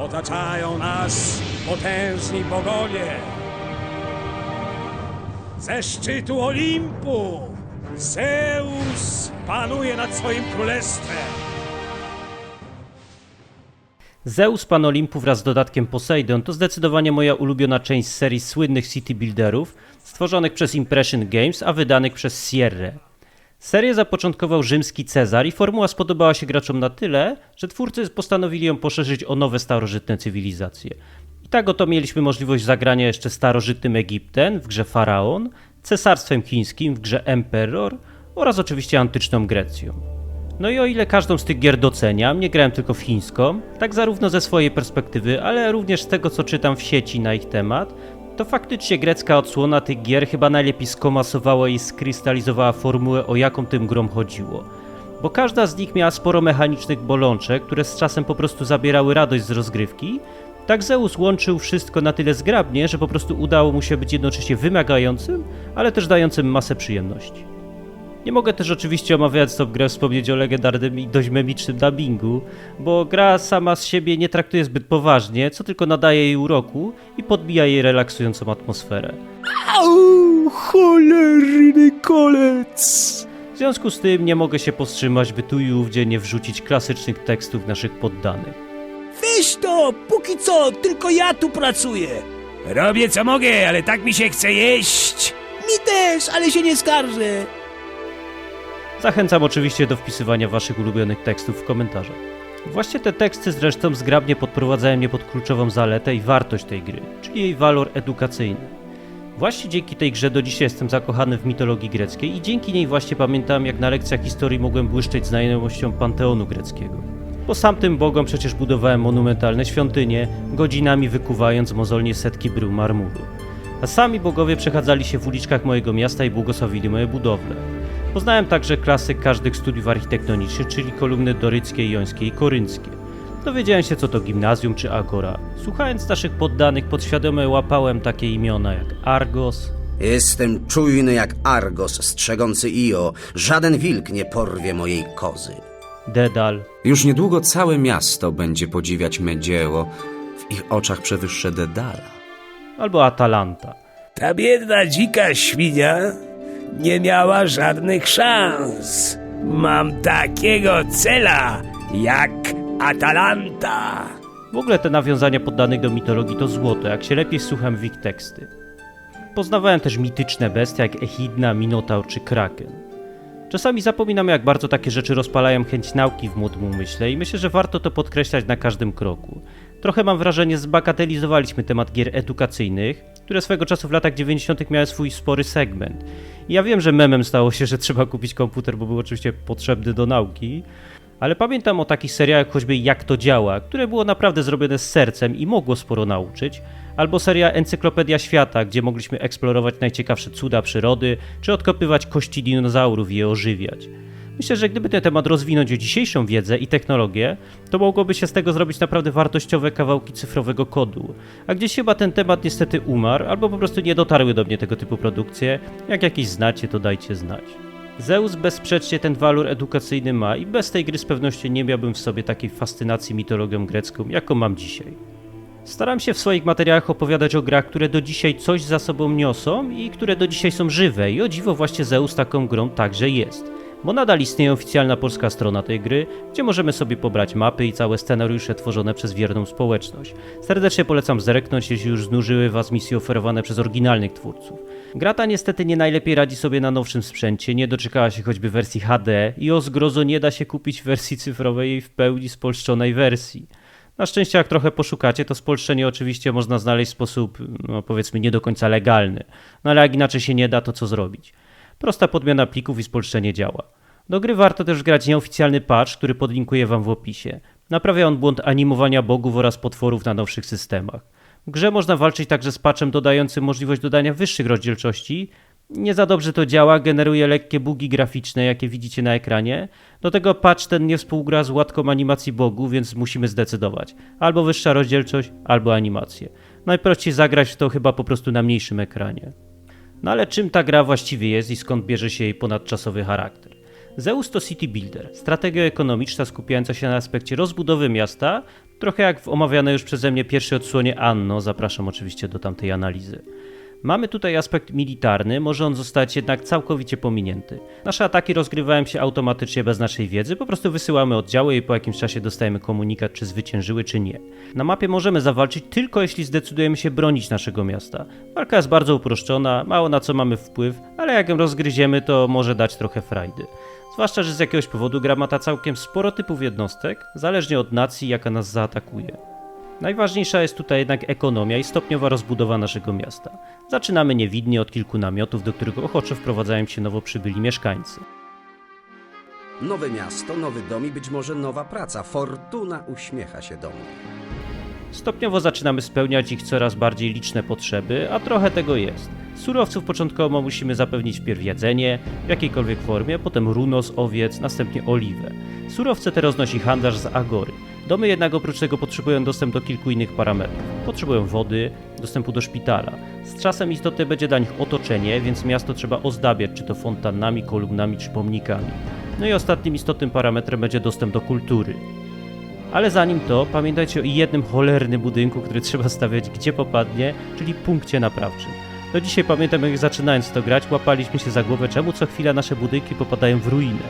Otaczają nas potężni bogowie. Ze szczytu Olimpu Zeus panuje nad swoim królestwem. Zeus Pan Olimpu wraz z dodatkiem Poseidon to zdecydowanie moja ulubiona część serii słynnych city builderów stworzonych przez Impression Games, a wydanych przez Sierra. Serię zapoczątkował rzymski Cezar i formuła spodobała się graczom na tyle, że twórcy postanowili ją poszerzyć o nowe starożytne cywilizacje. I tak oto mieliśmy możliwość zagrania jeszcze starożytnym Egiptem w grze Faraon, cesarstwem chińskim w grze Emperor oraz oczywiście antyczną Grecją. No i o ile każdą z tych gier doceniam, nie grałem tylko w chińską, tak zarówno ze swojej perspektywy, ale również z tego co czytam w sieci na ich temat, to faktycznie grecka odsłona tych gier chyba najlepiej skomasowała i skrystalizowała formułę o jaką tym grom chodziło. Bo każda z nich miała sporo mechanicznych bolączek, które z czasem po prostu zabierały radość z rozgrywki, tak Zeus łączył wszystko na tyle zgrabnie, że po prostu udało mu się być jednocześnie wymagającym, ale też dającym masę przyjemności. Nie mogę też oczywiście omawiając tą grę wspomnieć o legendarnym i dość memicznym dubbingu, bo gra sama z siebie nie traktuje zbyt poważnie, co tylko nadaje jej uroku i podbija jej relaksującą atmosferę. Au, cholerny kolec! W związku z tym nie mogę się powstrzymać, by tu i ówdzie nie wrzucić klasycznych tekstów naszych poddanych. Weź to, póki co, tylko ja tu pracuję. Robię co mogę, ale tak mi się chce jeść. Mi też, ale się nie skarżę. Zachęcam oczywiście do wpisywania waszych ulubionych tekstów w komentarzach. Właśnie te teksty zresztą zgrabnie podprowadzają mnie pod kluczową zaletę i wartość tej gry, czyli jej walor edukacyjny. Właśnie dzięki tej grze do dzisiaj jestem zakochany w mitologii greckiej i dzięki niej właśnie pamiętam jak na lekcjach historii mogłem błyszczeć znajomością panteonu greckiego. Bo sam tym bogom przecież budowałem monumentalne świątynie, godzinami wykuwając mozolnie setki brył marmuru. A sami bogowie przechadzali się w uliczkach mojego miasta i błogosławili moje budowle. Poznałem także klasyk każdych studiów architektonicznych, czyli kolumny doryckie, jońskie i korynckie. Dowiedziałem się co to gimnazjum czy agora. Słuchając naszych poddanych podświadomie łapałem takie imiona jak Argos, Jestem czujny jak Argos strzegący Io. Żaden wilk nie porwie mojej kozy. Dedal, Już niedługo całe miasto będzie podziwiać me dzieło. W ich oczach przewyższę Dedala. albo Atalanta. Ta biedna dzika świnia nie miała żadnych szans. Mam takiego cela jak Atalanta. W ogóle te nawiązania poddanych do mitologii to złoto, jak się lepiej słucham w ich teksty. Poznawałem też mityczne bestie jak Echidna, Minotaur czy Kraken. Czasami zapominam jak bardzo takie rzeczy rozpalają chęć nauki w młodym umyśle i myślę, że warto to podkreślać na każdym kroku. Trochę mam wrażenie, zbagatelizowaliśmy temat gier edukacyjnych, które swego czasu w latach 90. miały swój spory segment. Ja wiem, że memem stało się, że trzeba kupić komputer, bo był oczywiście potrzebny do nauki, ale pamiętam o takich serialach jak choćby Jak to działa, które było naprawdę zrobione z sercem i mogło sporo nauczyć, albo seria Encyklopedia Świata, gdzie mogliśmy eksplorować najciekawsze cuda przyrody, czy odkopywać kości dinozaurów i je ożywiać. Myślę, że gdyby ten temat rozwinąć o dzisiejszą wiedzę i technologię, to mogłoby się z tego zrobić naprawdę wartościowe kawałki cyfrowego kodu. A gdzieś chyba ten temat niestety umarł, albo po prostu nie dotarły do mnie tego typu produkcje. Jak jakieś znacie, to dajcie znać. Zeus bezsprzecznie ten walor edukacyjny ma i bez tej gry z pewnością nie miałbym w sobie takiej fascynacji mitologią grecką, jaką mam dzisiaj. Staram się w swoich materiałach opowiadać o grach, które do dzisiaj coś za sobą niosą i które do dzisiaj są żywe i o dziwo właśnie Zeus taką grą także jest. Bo nadal istnieje oficjalna polska strona tej gry, gdzie możemy sobie pobrać mapy i całe scenariusze tworzone przez wierną społeczność. Serdecznie polecam zerknąć, jeśli już znużyły Was misje oferowane przez oryginalnych twórców. Gra ta niestety nie najlepiej radzi sobie na nowszym sprzęcie, nie doczekała się choćby wersji HD i o zgrozo nie da się kupić wersji cyfrowej w pełni spolszczonej wersji. Na szczęście jak trochę poszukacie, to spolszczenie oczywiście można znaleźć w sposób, no powiedzmy, nie do końca legalny. No ale jak inaczej się nie da, to co zrobić? Prosta podmiana plików i spolszczenie działa. Do gry warto też grać nieoficjalny patch, który podlinkuję wam w opisie. Naprawia on błąd animowania bogów oraz potworów na nowszych systemach. W grze można walczyć także z patchem dodającym możliwość dodania wyższych rozdzielczości. Nie za dobrze to działa, generuje lekkie bugi graficzne, jakie widzicie na ekranie. Do tego patch ten nie współgra z łatką animacji bogów, więc musimy zdecydować. Albo wyższa rozdzielczość, albo animacje. Najprościej zagrać w to chyba po prostu na mniejszym ekranie. No ale czym ta gra właściwie jest i skąd bierze się jej ponadczasowy charakter? Zeus to city builder, strategia ekonomiczna skupiająca się na aspekcie rozbudowy miasta, trochę jak w omawianej już przeze mnie pierwszej odsłonie Anno, zapraszam oczywiście do tamtej analizy. Mamy tutaj aspekt militarny, może on zostać jednak całkowicie pominięty. Nasze ataki rozgrywają się automatycznie bez naszej wiedzy, po prostu wysyłamy oddziały i po jakimś czasie dostajemy komunikat, czy zwyciężyły, czy nie. Na mapie możemy zawalczyć tylko jeśli zdecydujemy się bronić naszego miasta. Walka jest bardzo uproszczona, mało na co mamy wpływ, ale jak ją rozgryziemy, to może dać trochę frajdy. Zwłaszcza, że z jakiegoś powodu gra ma ta całkiem sporo typów jednostek, zależnie od nacji, jaka nas zaatakuje. Najważniejsza jest tutaj jednak ekonomia i stopniowa rozbudowa naszego miasta. Zaczynamy niewidnie od kilku namiotów, do których ochoczo wprowadzają się nowo przybyli mieszkańcy. Nowe miasto, nowy dom i być może nowa praca. Fortuna uśmiecha się do mnie. Stopniowo zaczynamy spełniać ich coraz bardziej liczne potrzeby, a trochę tego jest. Surowców początkowo musimy zapewnić wpierw jedzenie, w jakiejkolwiek formie, potem runo z owiec, następnie oliwę. Surowce te roznosi handlarz z Agory. Domy jednak oprócz tego potrzebują dostęp do kilku innych parametrów. Potrzebują wody, dostępu do szpitala. Z czasem istotne będzie dla nich otoczenie, więc miasto trzeba ozdabiać, czy to fontannami, kolumnami, czy pomnikami. No i ostatnim istotnym parametrem będzie dostęp do kultury. Ale zanim to, pamiętajcie o jednym cholernym budynku, który trzeba stawiać gdzie popadnie, czyli punkcie naprawczym. Do dzisiaj pamiętam, jak zaczynając to grać, łapaliśmy się za głowę, czemu co chwila nasze budynki popadają w ruinę.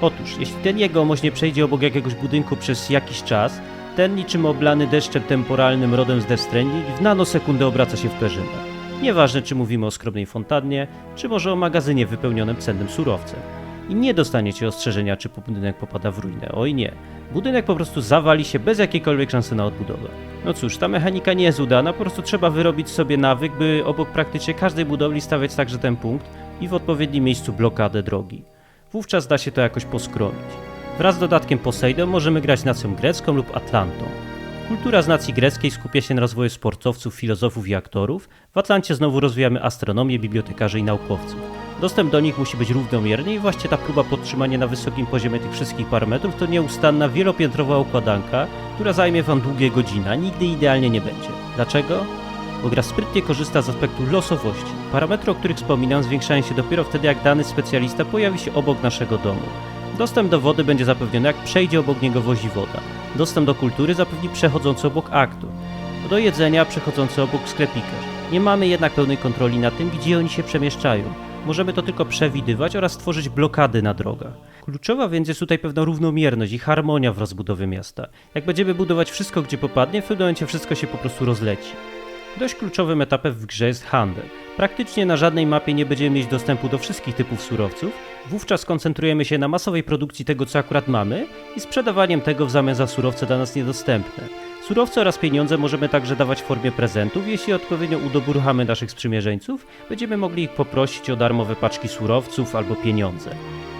Otóż, jeśli ten jegomość nie przejdzie obok jakiegoś budynku przez jakiś czas, ten niczym oblany deszczem temporalnym rodem z Death w nanosekundę obraca się w perzynę. Nieważne, czy mówimy o skromnej fontannie, czy może o magazynie wypełnionym cennym surowcem. I nie dostaniecie ostrzeżenia, czy budynek popada w ruinę. Oj nie. Budynek po prostu zawali się bez jakiejkolwiek szansy na odbudowę. No cóż, ta mechanika nie jest udana, po prostu trzeba wyrobić sobie nawyk, by obok praktycznie każdej budowli stawiać także ten punkt i w odpowiednim miejscu blokadę drogi. Wówczas da się to jakoś poskromić. Wraz z dodatkiem Poseidon możemy grać nacją grecką lub Atlantą. Kultura z nacji greckiej skupia się na rozwoju sportowców, filozofów i aktorów. W Atlancie znowu rozwijamy astronomię, bibliotekarzy i naukowców. Dostęp do nich musi być równomierny i właśnie ta próba podtrzymania na wysokim poziomie tych wszystkich parametrów to nieustanna wielopiętrowa układanka, która zajmie wam długie godziny, a nigdy idealnie nie będzie. Dlaczego? Bo gra sprytnie korzysta z aspektu losowości. Parametry, o których wspominam, zwiększają się dopiero wtedy, jak dany specjalista pojawi się obok naszego domu. Dostęp do wody będzie zapewniony, jak przejdzie obok niego wozi woda. Dostęp do kultury zapewni przechodzący obok aktu. Do jedzenia przechodzący obok sklepikarz. Nie mamy jednak pełnej kontroli nad tym, gdzie oni się przemieszczają. Możemy to tylko przewidywać oraz tworzyć blokady na drogach. Kluczowa więc jest tutaj pewna równomierność i harmonia w rozbudowie miasta. Jak będziemy budować wszystko, gdzie popadnie, w pewnym momencie wszystko się po prostu rozleci. Dość kluczowym etapem w grze jest handel. Praktycznie na żadnej mapie nie będziemy mieć dostępu do wszystkich typów surowców, wówczas koncentrujemy się na masowej produkcji tego, co akurat mamy i sprzedawaniem tego w zamian za surowce dla nas niedostępne. Surowce oraz pieniądze możemy także dawać w formie prezentów. Jeśli odpowiednio udoburuchamy naszych sprzymierzeńców, będziemy mogli ich poprosić o darmowe paczki surowców albo pieniądze.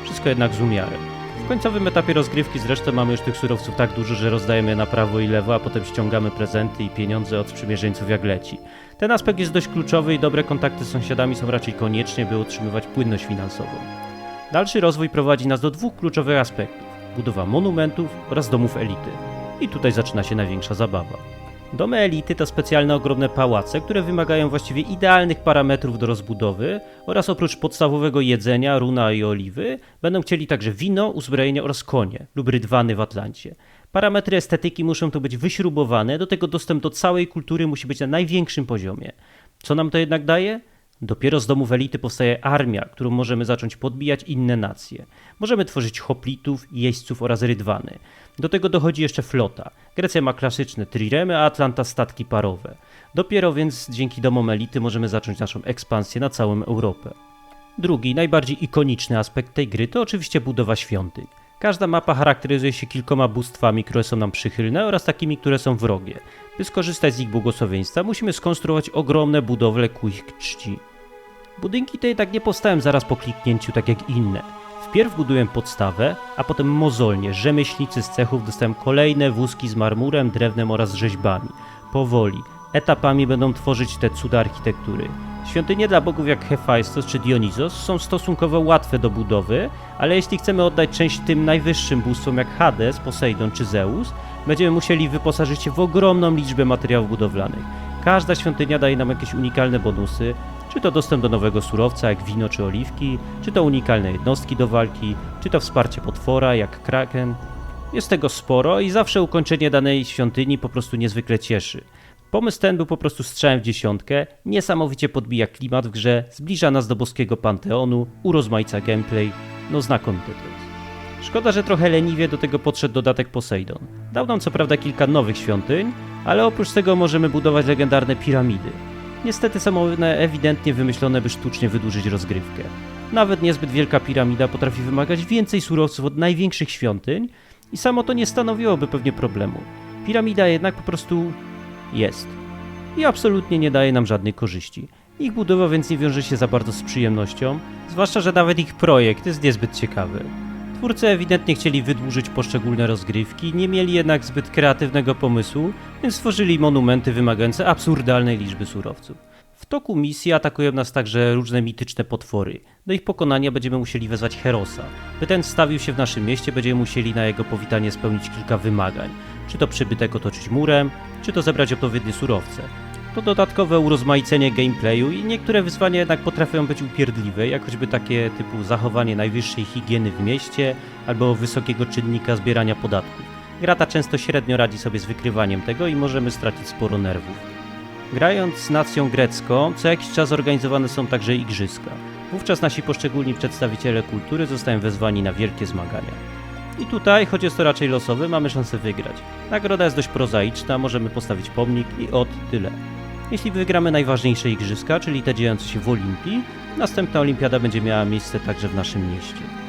Wszystko jednak z umiarem. W końcowym etapie rozgrywki zresztą mamy już tych surowców tak dużo, że rozdajemy je na prawo i lewo, a potem ściągamy prezenty i pieniądze od sprzymierzeńców jak leci. Ten aspekt jest dość kluczowy i dobre kontakty z sąsiadami są raczej konieczne, by utrzymywać płynność finansową. Dalszy rozwój prowadzi nas do dwóch kluczowych aspektów: budowa monumentów oraz domów elity. I tutaj zaczyna się największa zabawa. Domy elity to specjalne ogromne pałace, które wymagają właściwie idealnych parametrów do rozbudowy oraz oprócz podstawowego jedzenia, runa i oliwy, będą chcieli także wino, uzbrojenie oraz konie lub rydwany w Atlancie. Parametry estetyki muszą tu być wyśrubowane, do tego dostęp do całej kultury musi być na największym poziomie. Co nam to jednak daje? Dopiero z domów elity powstaje armia, którą możemy zacząć podbijać inne nacje. Możemy tworzyć hoplitów, jeźdźców oraz rydwany. Do tego dochodzi jeszcze flota. Grecja ma klasyczne triremy, a Atlanta statki parowe. Dopiero więc dzięki domom elity możemy zacząć naszą ekspansję na całą Europę. Drugi, najbardziej ikoniczny aspekt tej gry to oczywiście budowa świątyń. Każda mapa charakteryzuje się kilkoma bóstwami, które są nam przychylne oraz takimi, które są wrogie. By skorzystać z ich błogosławieństwa, musimy skonstruować ogromne budowle ku ich czci. Budynki te jednak nie powstają zaraz po kliknięciu, tak jak inne. Wpierw buduję podstawę, a potem mozolnie rzemieślnicy z cechów dostają kolejne wózki z marmurem, drewnem oraz rzeźbami. Powoli, etapami będą tworzyć te cuda architektury. Świątynie dla bogów jak Hephaistos czy Dionizos są stosunkowo łatwe do budowy, ale jeśli chcemy oddać część tym najwyższym bóstwom jak Hades, Poseidon czy Zeus, będziemy musieli wyposażyć się w ogromną liczbę materiałów budowlanych. Każda świątynia daje nam jakieś unikalne bonusy, Czy to dostęp do nowego surowca jak wino czy oliwki, czy to unikalne jednostki do walki, czy to wsparcie potwora jak kraken. Jest tego sporo i zawsze ukończenie danej świątyni po prostu niezwykle cieszy. Pomysł ten był po prostu strzałem w dziesiątkę, niesamowicie podbija klimat w grze, zbliża nas do boskiego panteonu, urozmaica gameplay, no znakomite to jest. Szkoda, że trochę leniwie do tego podszedł dodatek Poseidon. Dał nam co prawda kilka nowych świątyń, ale oprócz tego możemy budować legendarne piramidy. Niestety są one ewidentnie wymyślone, by sztucznie wydłużyć rozgrywkę. Nawet niezbyt wielka piramida potrafi wymagać więcej surowców od największych świątyń i samo to nie stanowiłoby pewnie problemu. Piramida jednak po prostu jest. I absolutnie nie daje nam żadnej korzyści. Ich budowa więc nie wiąże się za bardzo z przyjemnością, zwłaszcza, że nawet ich projekt jest niezbyt ciekawy. Twórcy ewidentnie chcieli wydłużyć poszczególne rozgrywki, nie mieli jednak zbyt kreatywnego pomysłu, więc stworzyli monumenty wymagające absurdalnej liczby surowców. W toku misji atakują nas także różne mityczne potwory. Do ich pokonania będziemy musieli wezwać Herosa. By ten stawił się w naszym mieście, będziemy musieli na jego powitanie spełnić kilka wymagań. Czy to przybytek otoczyć murem, czy to zebrać odpowiednie surowce. To dodatkowe urozmaicenie gameplayu i niektóre wyzwania jednak potrafią być upierdliwe, jak choćby takie typu zachowanie najwyższej higieny w mieście albo wysokiego czynnika zbierania podatków. Gra ta często średnio radzi sobie z wykrywaniem tego i możemy stracić sporo nerwów. Grając z nacją grecką, co jakiś czas organizowane są także igrzyska. Wówczas nasi poszczególni przedstawiciele kultury zostają wezwani na wielkie zmagania. I tutaj, choć jest to raczej losowy, mamy szansę wygrać. Nagroda jest dość prozaiczna, możemy postawić pomnik i od tyle. Jeśli wygramy najważniejsze igrzyska, czyli te dziejące się w Olimpii, następna olimpiada będzie miała miejsce także w naszym mieście.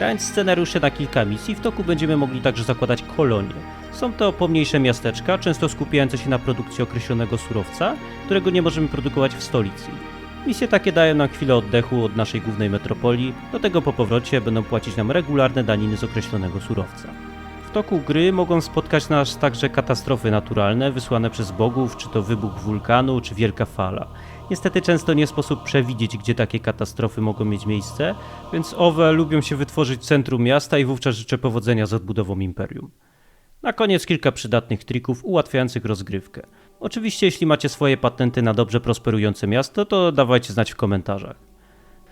Grając scenariusze na kilka misji, w toku będziemy mogli także zakładać kolonie. Są to pomniejsze miasteczka, często skupiające się na produkcji określonego surowca, którego nie możemy produkować w stolicy. Misje takie dają nam chwilę oddechu od naszej głównej metropolii, do tego po powrocie będą płacić nam regularne daniny z określonego surowca. W toku gry mogą spotkać nas także katastrofy naturalne wysłane przez bogów, czy to wybuch wulkanu, czy wielka fala. Niestety często nie sposób przewidzieć, gdzie takie katastrofy mogą mieć miejsce, więc owe lubią się wytworzyć w centrum miasta i wówczas życzę powodzenia z odbudową imperium. Na koniec kilka przydatnych trików ułatwiających rozgrywkę. Oczywiście jeśli macie swoje patenty na dobrze prosperujące miasto, to dawajcie znać w komentarzach.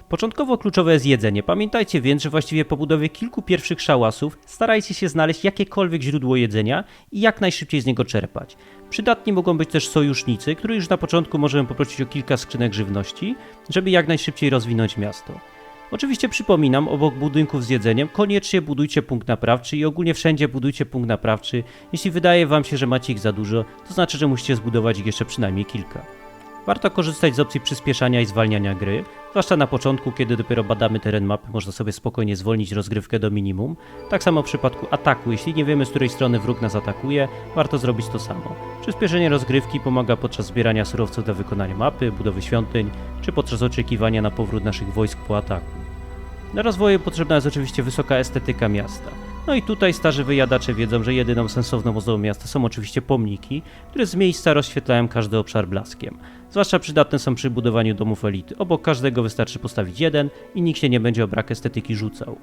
Początkowo kluczowe jest jedzenie. Pamiętajcie więc, że właściwie po budowie kilku pierwszych szałasów starajcie się znaleźć jakiekolwiek źródło jedzenia i jak najszybciej z niego czerpać. Przydatni mogą być też sojusznicy, których już na początku możemy poprosić o kilka skrzynek żywności, żeby jak najszybciej rozwinąć miasto. Oczywiście przypominam, obok budynków z jedzeniem koniecznie budujcie punkt naprawczy i ogólnie wszędzie budujcie punkt naprawczy. Jeśli wydaje wam się, że macie ich za dużo, to znaczy, że musicie zbudować ich jeszcze przynajmniej kilka. Warto korzystać z opcji przyspieszania i zwalniania gry, zwłaszcza na początku, kiedy dopiero badamy teren mapy, można sobie spokojnie zwolnić rozgrywkę do minimum. Tak samo w przypadku ataku, jeśli nie wiemy z której strony wróg nas atakuje, warto zrobić to samo. Przyspieszenie rozgrywki pomaga podczas zbierania surowców do wykonania mapy, budowy świątyń, czy podczas oczekiwania na powrót naszych wojsk po ataku. Na rozwoju potrzebna jest oczywiście wysoka estetyka miasta. No i tutaj starzy wyjadacze wiedzą, że jedyną sensowną ozdobą miasta są oczywiście pomniki, które z miejsca rozświetlają każdy obszar blaskiem. Zwłaszcza przydatne są przy budowaniu domów elity. Obok każdego wystarczy postawić jeden i nikt się nie będzie o brak estetyki rzucał.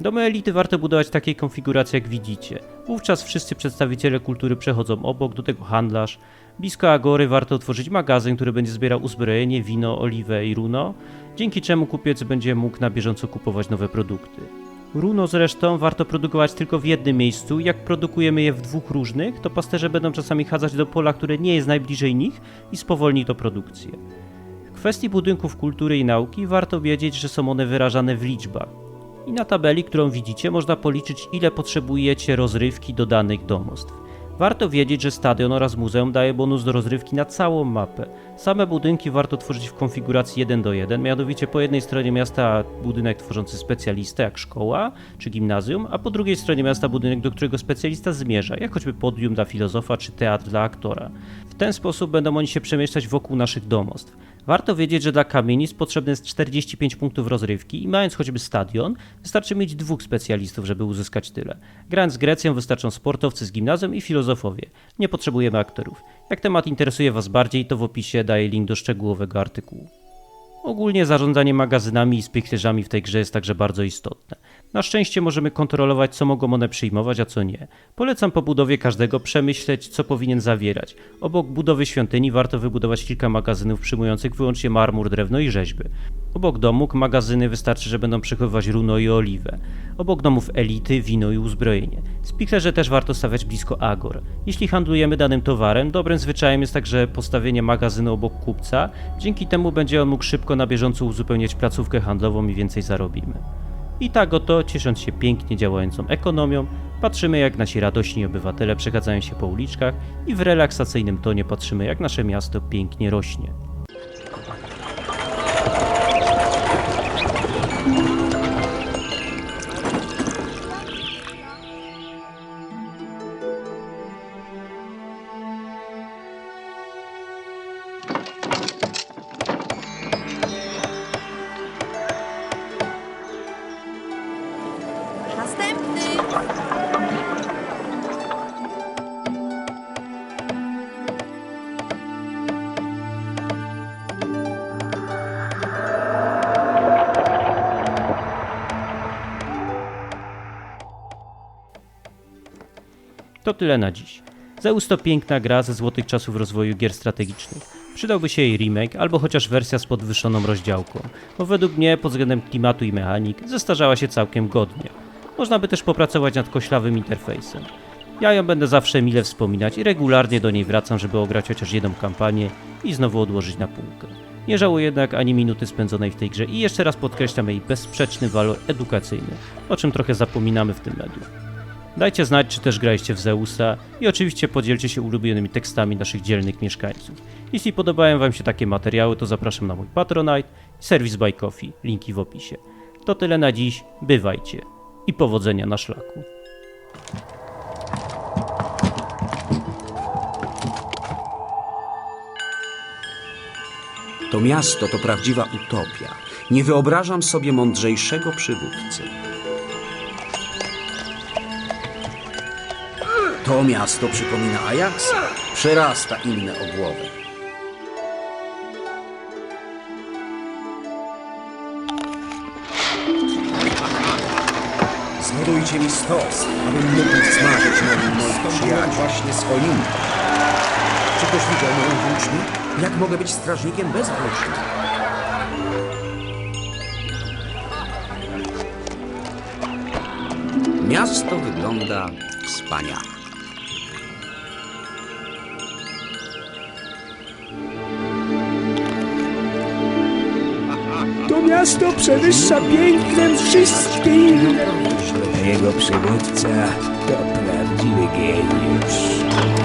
Domy elity warto budować w takiej konfiguracji jak widzicie. Wówczas wszyscy przedstawiciele kultury przechodzą obok, do tego handlarz. Blisko Agory warto otworzyć magazyn, który będzie zbierał uzbrojenie, wino, oliwę i runo, dzięki czemu kupiec będzie mógł na bieżąco kupować nowe produkty. Runo zresztą warto produkować tylko w jednym miejscu. Jak produkujemy je w dwóch różnych, to pasterze będą czasami chadzać do pola, które nie jest najbliżej nich i spowolni to produkcję. W kwestii budynków kultury i nauki warto wiedzieć, że są one wyrażane w liczbach. I na tabeli, którą widzicie, można policzyć, ile potrzebujecie rozrywki do danych domostw. Warto wiedzieć, że stadion oraz muzeum daje bonus do rozrywki na całą mapę. Same budynki warto tworzyć w konfiguracji 1 do 1, mianowicie po jednej stronie miasta budynek tworzący specjalistę, jak szkoła czy gimnazjum, a po drugiej stronie miasta budynek, do którego specjalista zmierza, jak choćby podium dla filozofa czy teatr dla aktora. W ten sposób będą oni się przemieszczać wokół naszych domostw. Warto wiedzieć, że dla kamienic potrzebne jest 45 punktów rozrywki i mając choćby stadion, wystarczy mieć dwóch specjalistów, żeby uzyskać tyle. Grając z Grecją wystarczą sportowcy z gimnazjum i filozofowie. Nie potrzebujemy aktorów. Jak temat interesuje Was bardziej, to w opisie daję link do szczegółowego artykułu. Ogólnie zarządzanie magazynami i spichlerzami w tej grze jest także bardzo istotne. Na szczęście możemy kontrolować, co mogą one przyjmować, a co nie. Polecam po budowie każdego przemyśleć, co powinien zawierać. Obok budowy świątyni warto wybudować kilka magazynów przyjmujących wyłącznie marmur, drewno i rzeźby. Obok domów magazyny wystarczy, że będą przechowywać runo i oliwę. Obok domów elity, wino i uzbrojenie. Spiklerze też warto stawiać blisko agor. Jeśli handlujemy danym towarem, dobrym zwyczajem jest także postawienie magazynu obok kupca. Dzięki temu będzie on mógł szybko na bieżąco uzupełniać placówkę handlową i więcej zarobimy. I tak oto, ciesząc się pięknie działającą ekonomią, patrzymy jak nasi radośni obywatele przechadzają się po uliczkach i w relaksacyjnym tonie patrzymy jak nasze miasto pięknie rośnie. To tyle na dziś. Zeus to piękna gra ze złotych czasów rozwoju gier strategicznych. Przydałby się jej remake albo chociaż wersja z podwyższoną rozdziałką, bo według mnie pod względem klimatu i mechanik zestarzała się całkiem godnie. Można by też popracować nad koślawym interfejsem. Ja ją będę zawsze mile wspominać i regularnie do niej wracam, żeby ograć chociaż jedną kampanię i znowu odłożyć na półkę. Nie żałuję jednak ani minuty spędzonej w tej grze i jeszcze raz podkreślam jej bezsprzeczny walor edukacyjny, o czym trochę zapominamy w tym medium. Dajcie znać, czy też graliście w Zeusa i oczywiście podzielcie się ulubionymi tekstami naszych dzielnych mieszkańców. Jeśli podobają Wam się takie materiały, to zapraszam na mój Patronite i serwis Buy Coffee, linki w opisie. To tyle na dziś, bywajcie i powodzenia na szlaku. To miasto to prawdziwa utopia. Nie wyobrażam sobie mądrzejszego przywódcy. To miasto przypomina Ajaxa. Przerasta inne obłowy. Zbudujcie mi stos, abym mógł smażyć moim moich przyjaciół właśnie z choinki. Czy ktoś widział moją włócznię? Jak mogę być strażnikiem bez włóczni? Miasto wygląda wspaniale. Miasto przewyższa pięknem wszystkie inne. A jego przywódca to prawdziwy geniusz.